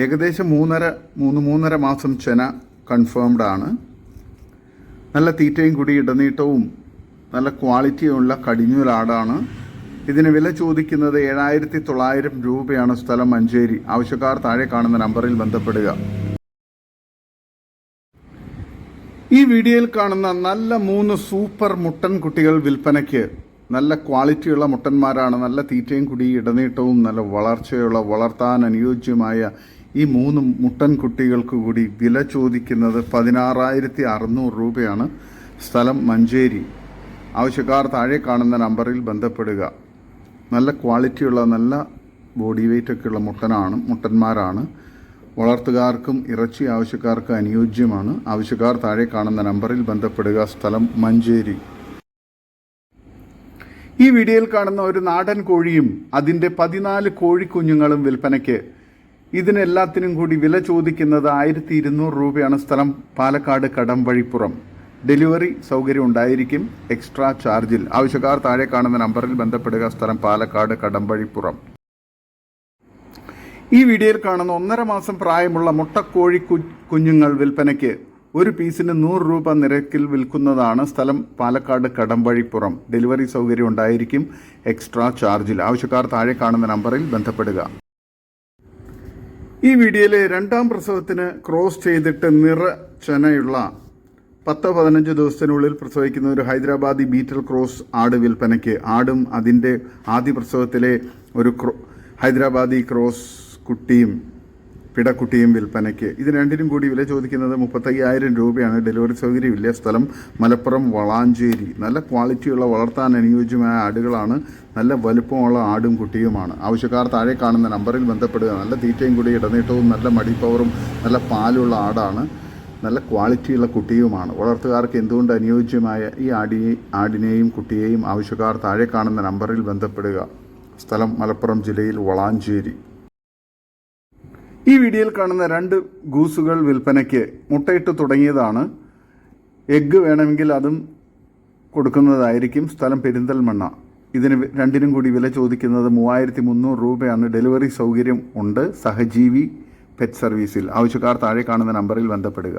ഏകദേശം മൂന്നര മൂന്ന് മൂന്നര മാസം ചെന കൺഫേംഡ് ആണ്. നല്ല തീറ്റയും കൂടി ഇടനീട്ടവും നല്ല ക്വാളിറ്റിയുള്ള കടിഞ്ഞൂലാടാണ് ഇതിന് വില ചോദിക്കുന്നത് ഏഴായിരത്തി തൊള്ളായിരം രൂപയാണ് സ്ഥലം മഞ്ചേരി. ആവശ്യക്കാർ താഴെ കാണുന്ന നമ്പറിൽ ബന്ധപ്പെടുക. ഈ വീഡിയോയിൽ കാണുന്ന നല്ല മൂന്ന് സൂപ്പർ മുട്ടൻ കുട്ടികൾ വിൽപ്പനയ്ക്ക് നല്ല ക്വാളിറ്റിയുള്ള മുട്ടന്മാരാണ്. നല്ല തീറ്റയും കുടി ഇടനീട്ടവും നല്ല വളർച്ചയുള്ള വളർത്താൻ അനുയോജ്യമായ ഈ മൂന്ന് മുട്ടൻ കുട്ടികൾക്ക് കൂടി വില ചോദിക്കുന്നത് പതിനാറായിരത്തി അറുന്നൂറ് രൂപയാണ്. സ്ഥലം മഞ്ചേരി. ആവശ്യക്കാർ താഴെ കാണുന്ന നമ്പറിൽ ബന്ധപ്പെടുക. നല്ല ക്വാളിറ്റിയുള്ള നല്ല ബോഡി വെയ്റ്റ് ഒക്കെ ഉള്ള മുട്ടനാണ് മുട്ടന്മാരാണ്. വളർത്തുകാർക്കും ഇറച്ചി ആവശ്യക്കാർക്കും അനുയോജ്യമാണ്. ആവശ്യക്കാർ താഴെ കാണുന്ന നമ്പറിൽ ബന്ധപ്പെടുക. സ്ഥലം മഞ്ചേരി. ഈ വീഡിയോയിൽ കാണുന്ന ഒരു നാടൻ കോഴിയും അതിന്റെ പതിനാല് കോഴിക്കുഞ്ഞുങ്ങളും വിൽപ്പനയ്ക്ക് ഇതിനെല്ലാത്തിനും കൂടി വില ചോദിക്കുന്നത് ആയിരത്തി ഇരുന്നൂറ് രൂപയാണ് സ്ഥലം പാലക്കാട് കടമ്പഴിപ്പുറം ഡെലിവറി സൗകര്യം ഉണ്ടായിരിക്കും. എക്സ്ട്രാ ചാർജിൽ. ആവശ്യക്കാർ താഴെ കാണുന്ന നമ്പറിൽ ബന്ധപ്പെടുക. സ്ഥലം പാലക്കാട് കടമ്പഴിപ്പുറം ഈ വീഡിയോയിൽ കാണുന്ന ഒന്നര മാസം പ്രായമുള്ള മുട്ടക്കോഴി കുഞ്ഞുങ്ങൾ വിൽപ്പനയ്ക്ക് ഒരു പീസിന് നൂറ് രൂപ നിരക്കിൽ വിൽക്കുന്നതാണ് സ്ഥലം പാലക്കാട് കടമ്പഴിപ്പുറം ഡെലിവറി സൗകര്യം ഉണ്ടായിരിക്കും. എക്സ്ട്രാ ചാർജിൽ. ആവശ്യക്കാർ താഴെ കാണുന്ന നമ്പറിൽ ബന്ധപ്പെടുക. ഈ വീഡിയോയിലെ രണ്ടാം പ്രസവത്തിന് ക്രോസ് ചെയ്തിട്ട് നിറ ചെനയുള്ള പത്ത് പതിനഞ്ച് ദിവസത്തിനുള്ളിൽ പ്രസവിക്കുന്ന ഒരു ഹൈദരാബാദി ബീറ്റൽ ക്രോസ് ആട് വിൽപ്പനയ്ക്ക് ആടും അതിന്റെ ആദ്യ പ്രസവത്തിലെ ഒരു ഹൈദരാബാദി ക്രോസ് കുട്ടിയും പിടക്കുട്ടിയും വിൽപ്പനയ്ക്ക്. ഇത് രണ്ടിനും കൂടി വില ചോദിക്കുന്നത് മുപ്പത്തയ്യായിരം രൂപയാണ്. ഡെലിവറി സൗകര്യമില്ല. സ്ഥലം മലപ്പുറം വളാഞ്ചേരി. നല്ല ക്വാളിറ്റിയുള്ള വളർത്താൻ അനുയോജ്യമായ ആടുകളാണ്. നല്ല വലുപ്പമുള്ള ആടും കുട്ടിയുമാണ്. ആവശ്യക്കാർ താഴെ കാണുന്ന നമ്പറിൽ ബന്ധപ്പെടുക. നല്ല തീറ്റയും കൂടി ഇടനീട്ടവും നല്ല മടിപ്പവറും നല്ല പാലുള്ള ആടാണ്. നല്ല ക്വാളിറ്റിയുള്ള കുട്ടിയുമാണ്. വളർത്തുകാർക്ക് എന്തുകൊണ്ട് അനുയോജ്യമായ ഈ ആടിനെ ആടിനെയും കുട്ടിയെയും ആവശ്യക്കാർ താഴെ കാണുന്ന നമ്പറിൽ ബന്ധപ്പെടുക. സ്ഥലം മലപ്പുറം ജില്ലയിൽ വളാഞ്ചേരി. ഈ വീഡിയോയിൽ കാണുന്ന രണ്ട് ഗൂസുകൾ വിൽപ്പനയ്ക്ക് മുട്ടയിട്ട് തുടങ്ങിയതാണ്. എഗ്ഗ് വേണമെങ്കിൽ അതും കൊടുക്കുന്നതായിരിക്കും. സ്ഥലം പെരിന്തൽമണ്ണ. ഇതിന് രണ്ടിനും കൂടി വില ചോദിക്കുന്നത് മൂവായിരത്തി മുന്നൂറ് രൂപയാണ്. ഡെലിവറി സൗകര്യം ഉണ്ട്. സഹജീവി പെറ്റ് സർവീസിൽ ആവശ്യക്കാർ താഴെ കാണുന്ന നമ്പറിൽ ബന്ധപ്പെടുക.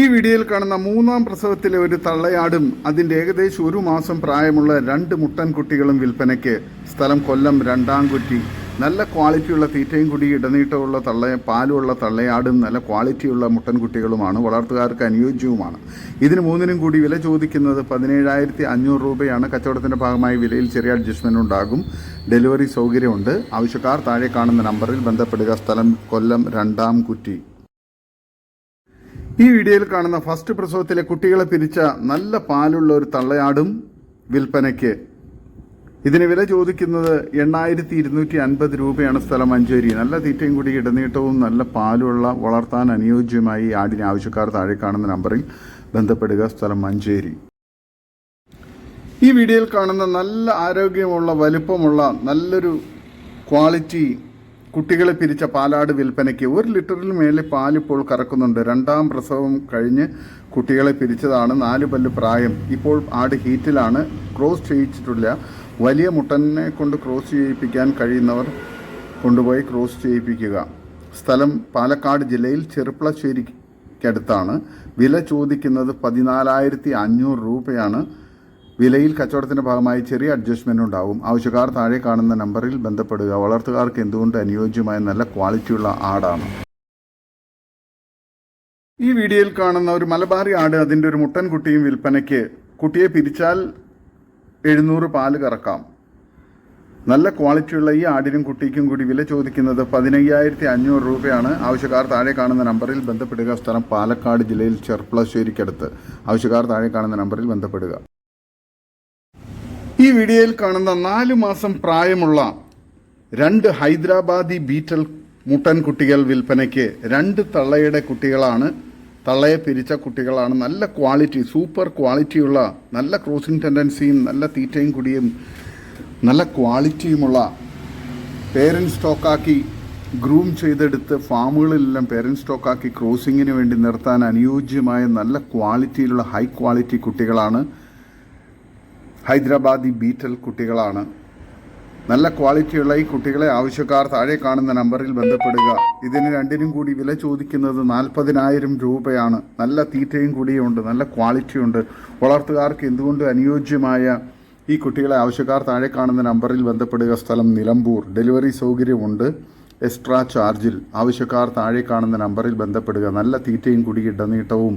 ഈ വീഡിയോയിൽ കാണുന്ന മൂന്നാം പ്രസവത്തിലെ ഒരു തള്ളയാടും അതിന്റെ ഏകദേശം ഒരു മാസം പ്രായമുള്ള രണ്ട് മുട്ടൻ കുട്ടികളും വിൽപ്പനയ്ക്ക് സ്ഥലം കൊല്ലം രണ്ടാംകുറ്റി നല്ല ക്വാളിറ്റിയുള്ള തീറ്റയും കുടി ഇടനീട്ടമുള്ള തള്ള പാലുള്ള തള്ളയാടും നല്ല ക്വാളിറ്റിയുള്ള മുട്ടൻ കുട്ടികളുമാണ് വളർത്തുകാർക്ക് അനുയോജ്യവുമാണ്. ഇതിന് മൂന്നിനും കൂടി വില ചോദിക്കുന്നത് പതിനേഴായിരത്തി അഞ്ഞൂറ് രൂപയാണ്. കച്ചവടത്തിന്റെ ഭാഗമായി വിലയിൽ ചെറിയ അഡ്ജസ്റ്റ്മെന്റ് ഉണ്ടാകും. ഡെലിവറി സൗകര്യമുണ്ട്. ആവശ്യക്കാർ താഴെ കാണുന്ന നമ്പറിൽ ബന്ധപ്പെടുക. സ്ഥലം കൊല്ലം രണ്ടാം കുറ്റി. ഈ വീഡിയോയിൽ കാണുന്ന ഫസ്റ്റ് പ്രസവത്തിലെ കുട്ടികളെ പിരിച്ച നല്ല പാലുള്ള ഒരു തള്ളയാടും വിൽപ്പനയ്ക്ക് ഇതിന് വില ചോദിക്കുന്നത് എണ്ണായിരത്തി ഇരുന്നൂറ്റി അൻപത് രൂപയാണ് സ്ഥലം മഞ്ചേരി. നല്ല തീറ്റയും കൂടി ഇടനീട്ടവും നല്ല പാലുള്ള വളർത്താൻ അനുയോജ്യമായി ആടിന് ആവശ്യക്കാർ താഴെ കാണുന്ന നമ്പറിൽ ബന്ധപ്പെടുക. സ്ഥലം മഞ്ചേരി. ഈ വീഡിയോയിൽ കാണുന്ന നല്ല ആരോഗ്യമുള്ള വലുപ്പമുള്ള നല്ലൊരു ക്വാളിറ്റി കുട്ടികളെ പിരിച്ച പാലാട് വിൽപ്പനയ്ക്ക് ഒരു ലിറ്ററിൽ മേലെ പാലിപ്പോൾ കറക്കുന്നുണ്ട്. രണ്ടാം പ്രസവം കഴിഞ്ഞ് കുട്ടികളെ പിരിച്ചതാണ്. നാല് പല്ല് പ്രായം. ഇപ്പോൾ ആട് ഹീറ്റിലാണ്. ക്രോസ് ചെയ്യിച്ചിട്ടില്ല. വലിയ മുട്ടനെ കൊണ്ട് ക്രോസ് ചെയ്യിപ്പിക്കാൻ കഴിയുന്നവർ കൊണ്ടുപോയി ക്രോസ് ചെയ്യിപ്പിക്കുക. സ്ഥലം പാലക്കാട് ജില്ലയിൽ ചെറുപ്പളശ്ശേരിക്കടുത്താണ്. വില ചോദിക്കുന്നത് പതിനാലായിരത്തി അഞ്ഞൂറ് രൂപയാണ്. വിലയിൽ കച്ചവടത്തിന്റെ ഭാഗമായി ചെറിയ അഡ്ജസ്റ്റ്മെന്റ് ഉണ്ടാവും. ആവശ്യക്കാർ താഴെ കാണുന്ന നമ്പറിൽ ബന്ധപ്പെടുക. വളർത്തുകാർക്ക് എന്തുകൊണ്ട് അനുയോജ്യമായ നല്ല ക്വാളിറ്റിയുള്ള ആടാണ്? ഈ വീഡിയോയിൽ കാണുന്ന ഒരു മലബാറി ആട് അതിന്റെ ഒരു മുട്ടൻ കുട്ടിയും വിൽപ്പനയ്ക്ക് കുട്ടിയെ പിരിച്ചാൽ എഴുന്നൂറ് പാൽ കറക്കാം. നല്ല ക്വാളിറ്റിയുള്ള ഈ ആടിനും കുട്ടിക്കും കൂടി വില ചോദിക്കുന്നത് പതിനയ്യായിരത്തി അഞ്ഞൂറ് രൂപയാണ്. ആവശ്യക്കാർ താഴെ കാണുന്ന നമ്പറിൽ ബന്ധപ്പെടുക. സ്ഥലം പാലക്കാട് ജില്ലയിൽ ചെർപ്പളശ്ശേരിക്കടുത്ത്. ആവശ്യക്കാർ താഴെ കാണുന്ന നമ്പറിൽ ബന്ധപ്പെടുക. ഈ വീഡിയോയിൽ കാണുന്ന നാല് മാസം പ്രായമുള്ള രണ്ട് ഹൈദരാബാദി ബീറ്റൽ മുട്ടൻ കുട്ടികൾ വിൽപ്പനയ്ക്ക് രണ്ട് തള്ളയുടെ കുട്ടികളാണ് തള്ളയെ പിരിച്ച കുട്ടികളാണ് നല്ല ക്വാളിറ്റി സൂപ്പർ ക്വാളിറ്റിയുള്ള നല്ല ക്രോസിംഗ് ടെൻഡൻസിയും നല്ല തീറ്റയും കുടിയും നല്ല ക്വാളിറ്റിയുമുള്ള പേരൻസ് സ്റ്റോക്കാക്കി ഗ്രൂം ചെയ്തെടുത്ത് ഫാമുകളിലെല്ലാം പേരൻസ് സ്റ്റോക്കാക്കി ക്രോസിങ്ങിന് വേണ്ടി നിർത്താൻ അനുയോജ്യമായ നല്ല ക്വാളിറ്റിയിലുള്ള ഹൈ ക്വാളിറ്റി കുട്ടികളാണ് ഹൈദരാബാദി ബീറ്റൽ കുട്ടികളാണ്. നല്ല ക്വാളിറ്റിയുള്ള ഈ കുട്ടികളെ ആവശ്യക്കാർ താഴെ കാണുന്ന നമ്പറിൽ ബന്ധപ്പെടുക. ഇതിന് രണ്ടിനും കൂടി വില ചോദിക്കുന്നത് നാൽപ്പതിനായിരം രൂപയാണ്. നല്ല തീറ്റയും കൂടിയുണ്ട് നല്ല ക്വാളിറ്റിയുണ്ട്. വളർത്തുകാർക്ക് എന്തുകൊണ്ട് അനുയോജ്യമായ ഈ കുട്ടികളെ ആവശ്യക്കാർ താഴെ കാണുന്ന നമ്പറിൽ ബന്ധപ്പെടുക? സ്ഥലം നിലമ്പൂർ. ഡെലിവറി സൗകര്യമുണ്ട്. എക്സ്ട്രാ ചാർജിൽ ആവശ്യക്കാർ താഴെ കാണുന്ന നമ്പറിൽ ബന്ധപ്പെടുക. നല്ല തീറ്റയും കുടി ഇടനീട്ടവും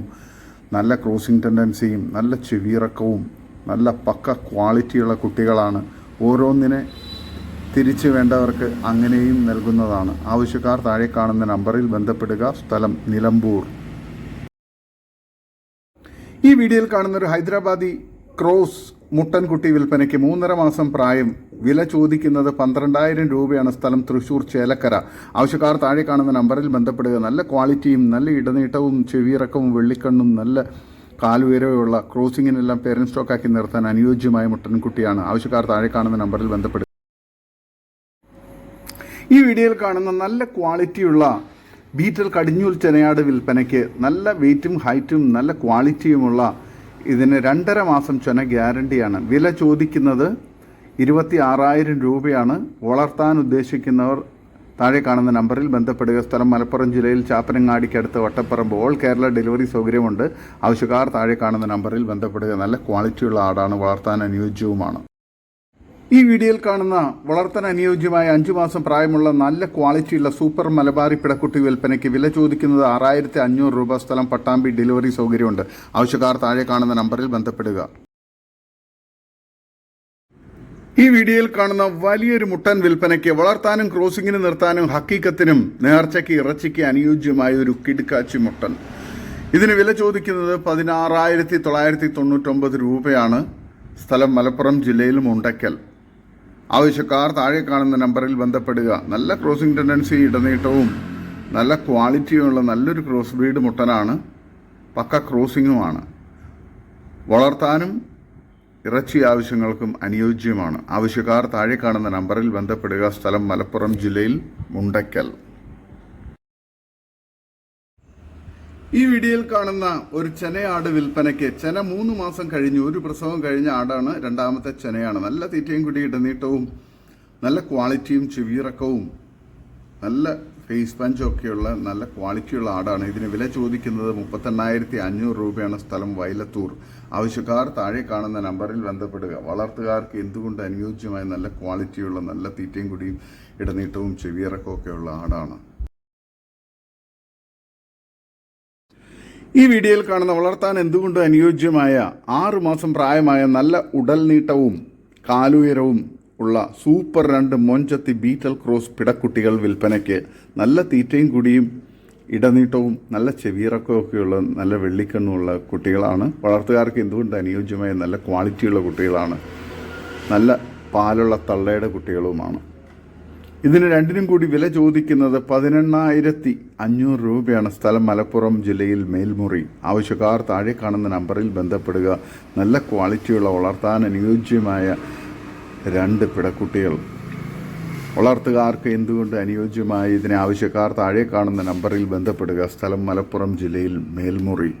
നല്ല ക്രോസിംഗ് ടെൻഡൻസിയും നല്ല ചെവിയിറക്കവും നല്ല പക്ക ക്വാളിറ്റിയുള്ള കുട്ടികളാണ്. ഓരോന്നിനെ തിരിച്ചു വേണ്ടവർക്ക് അങ്ങനെയും നൽകുന്നതാണ്. ആവശ്യക്കാർ താഴെ കാണുന്ന നമ്പറിൽ ബന്ധപ്പെടുക. സ്ഥലം നിലമ്പൂർ. ഈ വീഡിയോയിൽ കാണുന്ന ഒരു ഹൈദരാബാദി ക്രോസ് മുട്ടൻകുട്ടി വിൽപ്പനയ്ക്ക് മൂന്നര മാസം പ്രായം. വില ചോദിക്കുന്നത് പന്ത്രണ്ടായിരം രൂപയാണ് സ്ഥലം തൃശൂർ ചേലക്കര. ആവശ്യക്കാർ താഴെ കാണുന്ന നമ്പറിൽ ബന്ധപ്പെടുക. നല്ല ക്വാളിറ്റിയും നല്ല ഇടനീട്ടവും ചെവിയിറക്കവും വെള്ളിക്കണ്ണും നല്ല കാലുയരവുള്ള ക്രോസിങ്ങിനെല്ലാം പേരന്റ് സ്റ്റോക്കാക്കി നിർത്താൻ അനുയോജ്യമായ മുട്ടൻകുട്ടിയാണ്. ആവശ്യക്കാർ താഴെ കാണുന്ന നമ്പറിൽ ബന്ധപ്പെടുക. ഈ വീഡിയോയിൽ കാണുന്ന നല്ല ക്വാളിറ്റിയുള്ള ബീറ്റൽ കടിഞ്ഞൂൽ ചെനയാട് വിൽപ്പനയ്ക്ക് നല്ല വെയിറ്റും ഹൈറ്റും നല്ല ക്വാളിറ്റിയുമുള്ള ഇതിന് രണ്ടര മാസം ചെന ഗ്യാരണ്ടിയാണ്. വില ചോദിക്കുന്നത് ഇരുപത്തി ആറായിരം രൂപയാണ്. വളർത്താൻ ഉദ്ദേശിക്കുന്നവർ താഴെ കാണുന്ന നമ്പറിൽ ബന്ധപ്പെടുക. സ്ഥലം മലപ്പുറം ജില്ലയിൽ ചാപ്പനങ്ങാടിക്കടുത്ത് വട്ടപ്പറമ്പ്. ഓൾ കേരള ഡെലിവറി സൗകര്യമുണ്ട്. ആവശ്യക്കാർ താഴെ കാണുന്ന നമ്പറിൽ ബന്ധപ്പെടുക. നല്ല ക്വാളിറ്റിയുള്ള ആടാണ്. വളർത്താൻ അനുയോജ്യവുമാണ്. ഈ വീഡിയോയിൽ കാണുന്ന വളർത്താൻ അനുയോജ്യമായ അഞ്ചു മാസം പ്രായമുള്ള നല്ല ക്വാളിറ്റിയുള്ള സൂപ്പർ മലബാറി പിടക്കുട്ടി വിൽപ്പനയ്ക്ക് വില ചോദിക്കുന്നത് ആറായിരത്തി അഞ്ഞൂറ് രൂപ സ്ഥലം പട്ടാമ്പി ഡെലിവറി സൗകര്യമുണ്ട്. ആവശ്യക്കാർ താഴെ കാണുന്ന നമ്പറിൽ ബന്ധപ്പെടുക. ഈ വീഡിയോയിൽ കാണുന്ന വലിയൊരു മുട്ടൻ വിൽപ്പനയ്ക്ക് വളർത്താനും ക്രോസിംഗിന് നിർത്താനും ഹക്കീക്കത്തിനും നേർച്ചയ്ക്ക് ഇറച്ചിക്ക് അനുയോജ്യമായ ഒരു കിടുക്കാച്ചി മുട്ടൻ. ഇതിന് വില ചോദിക്കുന്നത് പതിനാറായിരത്തി തൊള്ളായിരത്തി തൊണ്ണൂറ്റൊമ്പത് രൂപയാണ്. സ്ഥലം മലപ്പുറം ജില്ലയിലും മുണ്ടയ്ക്കൽ ആവശ്യക്കാർ താഴെ കാണുന്ന നമ്പറിൽ ബന്ധപ്പെടുക. നല്ല ക്രോസിംഗ് ടെൻഡൻസി ഇടനീട്ടവും നല്ല ക്വാളിറ്റിയുമുള്ള നല്ലൊരു ക്രോസ് ബ്രീഡ് മുട്ടനാണ്. പക്ക ക്രോസിങ്ങുമാണ് വളർത്താനും ഇറച്ചി ആവശ്യങ്ങൾക്കും അനുയോജ്യമാണ്. ആവശ്യക്കാർ താഴെ കാണുന്ന നമ്പറിൽ ബന്ധപ്പെടുക. സ്ഥലം മലപ്പുറം ജില്ലയിൽ മുണ്ടയ്ക്കൽ. ഈ വീഡിയോയിൽ കാണുന്ന ഒരു ചെനയാട് വിൽപ്പനയ്ക്ക് ചെന മൂന്ന് മാസം കഴിഞ്ഞു ഒരു പ്രസവം കഴിഞ്ഞ ആടാണ് രണ്ടാമത്തെ ചെനയാണ്. നല്ല തീറ്റയും കുടി ഇടനീട്ടവും നല്ല ക്വാളിറ്റിയും ചെവിയിറക്കവും നല്ല ഫേസ് പഞ്ചും ഒക്കെയുള്ള നല്ല ക്വാളിറ്റിയുള്ള ആടാണ്. ഇതിന് വില ചോദിക്കുന്നത് മുപ്പത്തെണ്ണായിരത്തി അഞ്ഞൂറ് രൂപയാണ് സ്ഥലം വയലത്തൂർ ആവശ്യക്കാർ താഴെ കാണുന്ന നമ്പറിൽ ബന്ധപ്പെടുക. വളർത്തുകാർക്ക് എന്തുകൊണ്ട് അനുയോജ്യമായ നല്ല ക്വാളിറ്റിയുള്ള നല്ല തീറ്റയും കുടിയും ഇടനീട്ടവും ചെവിയിറക്കവും ഒക്കെയുള്ള ആടാണ്. ഈ വീഡിയോയിൽ കാണുന്ന വളർത്താൻ എന്തുകൊണ്ട് അനുയോജ്യമായ ആറു മാസം പ്രായമായ നല്ല ഉടൽ നീട്ടവും കാലുയരവും ഉള്ള സൂപ്പർ രണ്ട് മൊഞ്ചത്തി ബീറ്റൽ ക്രോസ് പിടക്കുട്ടികൾ വിൽപ്പനയ്ക്ക് നല്ല തീറ്റയും കൂടിയും ഇടനീട്ടവും നല്ല ചെവിയിറക്കമൊക്കെയുള്ള നല്ല വെള്ളിക്കണ്ണുമുള്ള കുട്ടികളാണ്. വളർത്തുകാർക്ക് എന്തുകൊണ്ട് അനുയോജ്യമായ നല്ല ക്വാളിറ്റിയുള്ള കുട്ടികളാണ്. നല്ല പാലുള്ള തള്ളയുടെ കുട്ടികളുമാണ്. ഇതിന് രണ്ടിനും കൂടി വില ചോദിക്കുന്നത് പതിനെണ്ണായിരത്തി അഞ്ഞൂറ് രൂപയാണ്. സ്ഥലം മലപ്പുറം ജില്ലയിൽ മേൽമുറി. ആവശ്യക്കാർ താഴെ കാണുന്ന നമ്പറിൽ ബന്ധപ്പെടുക. നല്ല ക്വാളിറ്റിയുള്ള വളർത്താൻ അനുയോജ്യമായ രണ്ട് പിടക്കുട്ടികൾ. വളർത്തുകാർക്ക് എന്തുകൊണ്ട് അനുയോജ്യമായ? ഇതിന് ആവശ്യക്കാർ താഴെ കാണുന്ന നമ്പറിൽ ബന്ധപ്പെടുക. സ്ഥലം മലപ്പുറം ജില്ലയിൽ മേൽമുറി.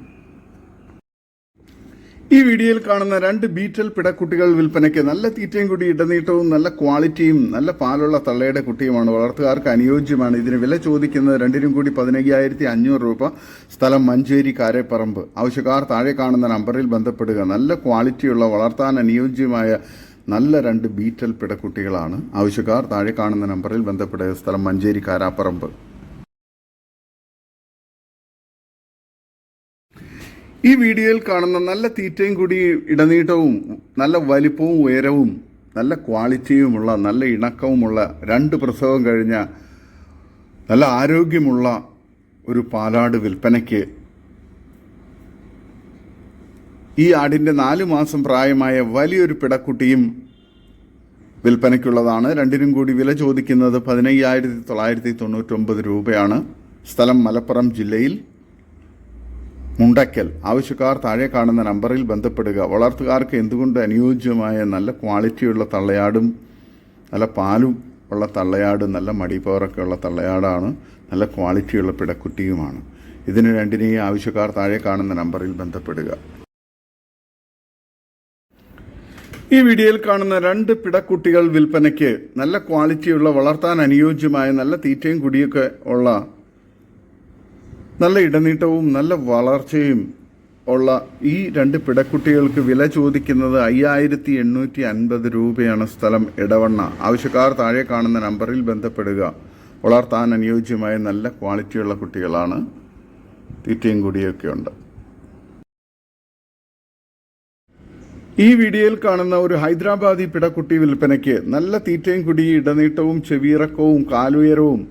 ഈ വീഡിയോയിൽ കാണുന്ന രണ്ട് ബീറ്റൽ പിടക്കുട്ടികൾ വിൽപ്പനയ്ക്ക് നല്ല തീറ്റയും കൂടി ഇടനീട്ടവും നല്ല ക്വാളിറ്റിയും നല്ല പാലുള്ള തള്ളയുടെ കുട്ടിയുമാണ്. വളർത്തുകാർക്ക് അനുയോജ്യമാണ്. ഇതിന് വില ചോദിക്കുന്നത് രണ്ടിനും കൂടി പതിനയ്യായിരത്തി അഞ്ഞൂറ് രൂപ. സ്ഥലം മഞ്ചേരി കാരേപ്പറമ്പ്. ആവശ്യക്കാർ താഴെ കാണുന്ന നമ്പറിൽ ബന്ധപ്പെടുക. നല്ല ക്വാളിറ്റിയുള്ള വളർത്താൻ അനുയോജ്യമായ നല്ല രണ്ട് ബീറ്റൽ പിടക്കുട്ടികളാണ്. ആവശ്യക്കാർ താഴെ കാണുന്ന നമ്പറിൽ ബന്ധപ്പെടുക. സ്ഥലം മഞ്ചേരി കാരാപ്പറമ്പ്. ഈ വീഡിയോയിൽ കാണുന്ന നല്ല തീറ്റയും കൂടി ഇടനീട്ടവും നല്ല വലിപ്പവും ഉയരവും നല്ല ക്വാളിറ്റിയുമുള്ള നല്ല ഇണക്കവുമുള്ള രണ്ട് പ്രസവം കഴിഞ്ഞ നല്ല ആരോഗ്യമുള്ള ഒരു പാലാട് വിൽപ്പനയ്ക്ക് ഈ ആടിന്റെ നാല് മാസം പ്രായമായ വലിയൊരു പിടക്കുട്ടിയും വിൽപ്പനയ്ക്കുള്ളതാണ്. രണ്ടിനും കൂടി വില ചോദിക്കുന്നത് പതിനയ്യായിരത്തി തൊള്ളായിരത്തി തൊണ്ണൂറ്റൊമ്പത് രൂപയാണ്. സ്ഥലം മലപ്പുറം ജില്ലയിൽ. മുണ്ടക്കൽ ആവശ്യക്കാർ താഴെ കാണുന്ന നമ്പറിൽ ബന്ധപ്പെടുക. വളർത്തുകാർക്ക് എന്തുകൊണ്ട് അനുയോജ്യമായ നല്ല ക്വാളിറ്റിയുള്ള തള്ളയാടും നല്ല പാലും ഉള്ള തള്ളയാട് നല്ല മടിപ്പവറൊക്കെ ഉള്ള തള്ളയാടാണ് നല്ല ക്വാളിറ്റിയുള്ള പിടക്കുട്ടിയുമാണ്. ഇതിന് രണ്ടിനെയും ആവശ്യക്കാർ താഴെ കാണുന്ന നമ്പറിൽ ബന്ധപ്പെടുക. ഈ വീഡിയോയിൽ കാണുന്ന രണ്ട് പിടക്കുട്ടികൾ വിൽപ്പനയ്ക്ക് നല്ല ക്വാളിറ്റിയുള്ള വളർത്താൻ അനുയോജ്യമായ നല്ല തീറ്റയും കുടിയൊക്കെ ഉള്ള നല്ല ഇടനീട്ടവും നല്ല വളർച്ചയും ഉള്ള ഈ രണ്ട് പിടക്കുട്ടികൾക്ക് വില ചോദിക്കുന്നത് അയ്യായിരത്തി എണ്ണൂറ്റി അൻപത് രൂപയാണ് സ്ഥലം ഇടവണ്ണ ആവശ്യക്കാർ താഴെ കാണുന്ന നമ്പറിൽ ബന്ധപ്പെടുക. വളർത്താൻ അനുയോജ്യമായ നല്ല ക്വാളിറ്റിയുള്ള കുട്ടികളാണ് തീറ്റയും കുടിയൊക്കെ ഉണ്ട്. ഈ വീഡിയോയിൽ കാണുന്ന ഒരു ഹൈദരാബാദി പിടക്കുട്ടി വിൽപ്പനയ്ക്ക് നല്ല തീറ്റയും കുടി ഇടനീട്ടവും ചെവിയിറക്കവും കാലുയരവും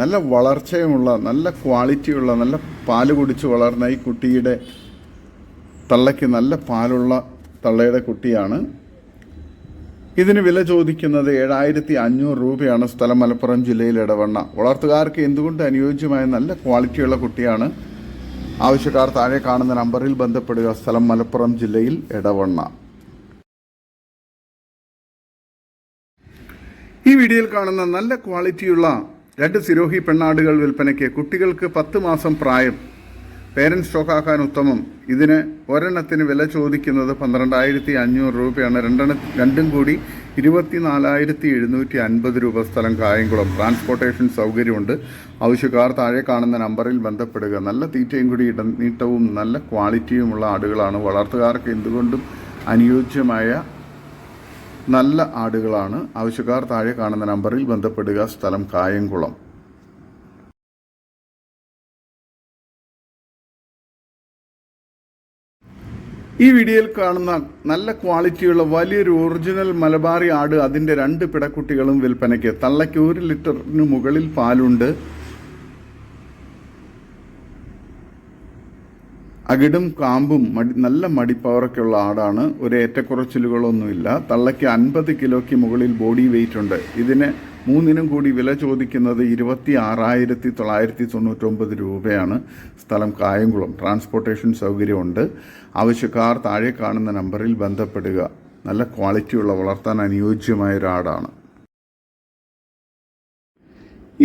നല്ല വളർച്ചയുമുള്ള നല്ല ക്വാളിറ്റിയുള്ള നല്ല പാൽ കുടിച്ച് വളർന്ന ഈ കുട്ടിയുടെ തള്ളയ്ക്ക് നല്ല പാലുള്ള തള്ളയുടെ കുട്ടിയാണ്. ഇതിന് വില ചോദിക്കുന്നത് ഏഴായിരത്തി അഞ്ഞൂറ് രൂപയാണ് സ്ഥലം മലപ്പുറം ജില്ലയിൽ ഇടവണ്ണ വളർത്തുകാർക്ക് എന്തുകൊണ്ട് അനുയോജ്യമായ നല്ല ക്വാളിറ്റിയുള്ള കുട്ടിയാണ്? ആവശ്യക്കാർ താഴെ കാണുന്ന നമ്പറിൽ ബന്ധപ്പെടുക. സ്ഥലം മലപ്പുറം ജില്ലയിൽ ഇടവണ്ണ ഈ വീഡിയോയിൽ കാണുന്ന നല്ല ക്വാളിറ്റിയുള്ള രണ്ട് സിരോഹി പെണ്ണാടുകൾ വിൽപ്പനയ്ക്ക് കുട്ടികൾക്ക് പത്ത് മാസം പ്രായം പേരൻസ് സ്റ്റോക്കാക്കാൻ ഉത്തമം. ഇതിന് ഒരെണ്ണത്തിന് വില ചോദിക്കുന്നത് പന്ത്രണ്ടായിരത്തി അഞ്ഞൂറ് രൂപയാണ്. രണ്ടെണ്ണ രണ്ടും കൂടി ഇരുപത്തി നാലായിരത്തി എഴുന്നൂറ്റി അൻപത് രൂപ സ്ഥലം കായംകുളം. ട്രാൻസ്പോർട്ടേഷൻ സൗകര്യമുണ്ട്. ആവശ്യക്കാർ താഴെ കാണുന്ന നമ്പറിൽ ബന്ധപ്പെടുക. നല്ല തീറ്റയും കൂടി ഇട നീട്ടവും നല്ല ക്വാളിറ്റിയുമുള്ള ആടുകളാണ്. വളർത്തുകാർക്ക് എന്തുകൊണ്ടും അനുയോജ്യമായ നല്ല ആടുകളാണ്. ആവശ്യക്കാർ താഴെ കാണുന്ന നമ്പറിൽ ബന്ധപ്പെടുക. സ്ഥലം കായംകുളം. ഈ വീഡിയോയിൽ കാണുന്ന നല്ല ക്വാളിറ്റിയുള്ള വലിയൊരു ഒറിജിനൽ മലബാറി ആട് അതിന്റെ രണ്ട് പിടക്കുട്ടികളും വിൽപ്പനയ്ക്ക്. തള്ളയ്ക്ക് ഒരു ലിറ്ററിന് മുകളിൽ പാലുണ്ട്. അകിടും കാമ്പും മടി നല്ല മടിപ്പവറൊക്കെ ഉള്ള ആടാണ്. ഒരു ഏറ്റക്കുറച്ചിലുകളൊന്നുമില്ല. തള്ളയ്ക്ക് അൻപത് കിലോയ്ക്ക് മുകളിൽ ബോഡി വെയിറ്റ് ഉണ്ട്. ഇതിന് മൂന്നിനും കൂടി വില ചോദിക്കുന്നത് ഇരുപത്തി ആറായിരത്തി തൊള്ളായിരത്തി തൊണ്ണൂറ്റൊമ്പത് രൂപയാണ്. സ്ഥലം കായംകുളം. ട്രാൻസ്പോർട്ടേഷൻ സൗകര്യമുണ്ട്. ആവശ്യക്കാർ താഴെ കാണുന്ന നമ്പറിൽ ബന്ധപ്പെടുക. നല്ല ക്വാളിറ്റിയുള്ള വളർത്താൻ അനുയോജ്യമായ ഒരാടാണ്.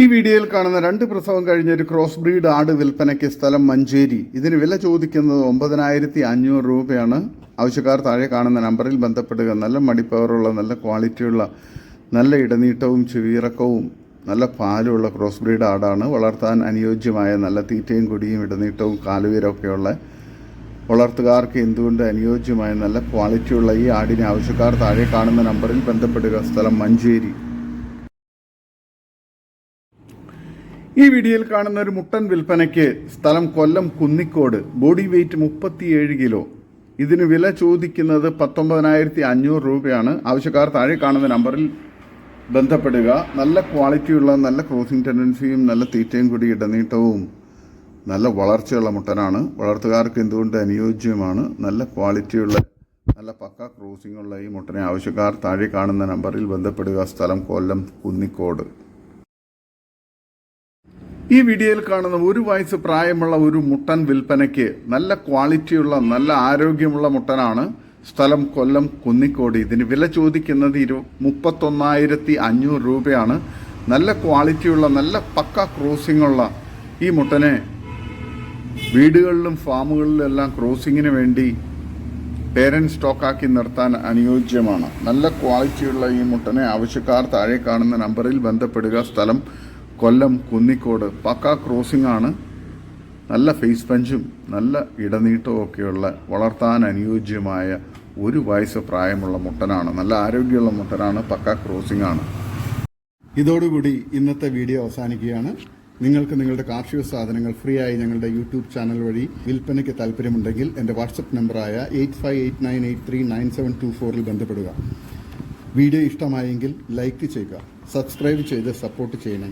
ഈ വീഡിയോയിൽ കാണുന്ന രണ്ട് പ്രസവം കഴിഞ്ഞ ഒരു ക്രോസ് ബ്രീഡ് ആട് വിൽപ്പനയ്ക്ക് സ്ഥലം മഞ്ചേരി. ഇതിന് വില ചോദിക്കുന്നത് ഒമ്പതിനായിരത്തി അഞ്ഞൂറ് രൂപയാണ്. ആവശ്യക്കാർ താഴെ കാണുന്ന നമ്പറിൽ ബന്ധപ്പെടുക. നല്ല മടിപ്പവറുള്ള നല്ല ക്വാളിറ്റിയുള്ള നല്ല ഇടനീട്ടവും ചെവിയിറക്കവും നല്ല പാലുമുള്ള ക്രോസ് ബ്രീഡ് ആടാണ്. വളർത്താൻ അനുയോജ്യമായ നല്ല തീറ്റയും കുടിയും ഇടനീട്ടവും കാലുവീരമൊക്കെയുള്ള വളർത്തുകാർക്ക് എന്തുകൊണ്ട് അനുയോജ്യമായ നല്ല ക്വാളിറ്റിയുള്ള ഈ ആടിനെ ആവശ്യക്കാർ താഴെ കാണുന്ന നമ്പറിൽ ബന്ധപ്പെടുക. സ്ഥലം മഞ്ചേരി. ഈ വീഡിയോയിൽ കാണുന്ന ഒരു മുട്ടൻ വിൽപ്പനയ്ക്ക് സ്ഥലം കൊല്ലം കുന്നിക്കോട്. ബോഡി വെയിറ്റ് മുപ്പത്തിയേഴ് കിലോ. ഇതിന് വില ചോദിക്കുന്നത് പത്തൊമ്പതിനായിരത്തി അഞ്ഞൂറ് രൂപയാണ്. ആവശ്യക്കാർ താഴെ കാണുന്ന നമ്പറിൽ ബന്ധപ്പെടുക. നല്ല ക്വാളിറ്റിയുള്ള നല്ല ക്രോസിംഗ് ടെൻഡൻസിയും നല്ല തീറ്റയും കൂടി ഇടനീട്ടവും നല്ല വളർച്ചയുള്ള മുട്ടനാണ്. വളർത്തുകാർക്ക് എന്തുകൊണ്ട് അനുയോജ്യമാണ്? നല്ല ക്വാളിറ്റിയുള്ള നല്ല പക്ക ക്രോസിംഗ് ഉള്ള ഈ മുട്ടനെ ആവശ്യക്കാർ താഴെ കാണുന്ന നമ്പറിൽ ബന്ധപ്പെടുക. സ്ഥലം കൊല്ലം കുന്നിക്കോട്. ഈ വീഡിയോയിൽ കാണുന്ന ഒരു വയസ്സ് പ്രായമുള്ള ഒരു മുട്ടൻ വിൽപ്പനയ്ക്ക് നല്ല ക്വാളിറ്റിയുള്ള നല്ല ആരോഗ്യമുള്ള മുട്ടനാണ് സ്ഥലം കൊല്ലം കുന്നിക്കോട്. ഇതിന് വില ചോദിക്കുന്നത് ഇരു മുപ്പത്തൊന്നായിരത്തി അഞ്ഞൂറ് രൂപയാണ്. നല്ല ക്വാളിറ്റിയുള്ള നല്ല പക്ക ക്രോസിംഗ് ഉള്ള ഈ മുട്ടനെ വീടുകളിലും ഫാമുകളിലും എല്ലാം ക്രോസിങ്ങിന് വേണ്ടി പേരന്റ് സ്റ്റോക്കാക്കി നിർത്താൻ അനുയോജ്യമാണ്. നല്ല ക്വാളിറ്റിയുള്ള ഈ മുട്ടനെ ആവശ്യക്കാർ താഴെ കാണുന്ന നമ്പറിൽ ബന്ധപ്പെടുക. സ്ഥലം കൊല്ലം കുന്നിക്കോട് പക്ക ക്രോസിംഗ് ആണ്. നല്ല ഫേസ് പഞ്ചും നല്ല ഇടനീട്ടവും ഒക്കെയുള്ള വളർത്താൻ അനുയോജ്യമായ ഒരു വയസ്സ് പ്രായമുള്ള മുട്ടനാണ്. നല്ല ആരോഗ്യമുള്ള മുട്ടനാണ് പക്ക ക്രോസിംഗ് ആണ്. ഇതോടുകൂടി ഇന്നത്തെ വീഡിയോ അവസാനിക്കുകയാണ്. നിങ്ങൾക്ക് നിങ്ങളുടെ കാർഷിക സാധനങ്ങൾ ഫ്രീ ആയി ഞങ്ങളുടെ യൂട്യൂബ് ചാനൽ വഴി വിൽപ്പനയ്ക്ക് താല്പര്യമുണ്ടെങ്കിൽ എന്റെ വാട്സപ്പ് നമ്പറായ eight five eight nine eight three nine seven two ഫോറിൽ ബന്ധപ്പെടുക. വീഡിയോ ഇഷ്ടമായെങ്കിൽ ലൈക്ക് ചെയ്യുക സബ്സ്ക്രൈബ് ചെയ്ത് സപ്പോർട്ട് ചെയ്യണം.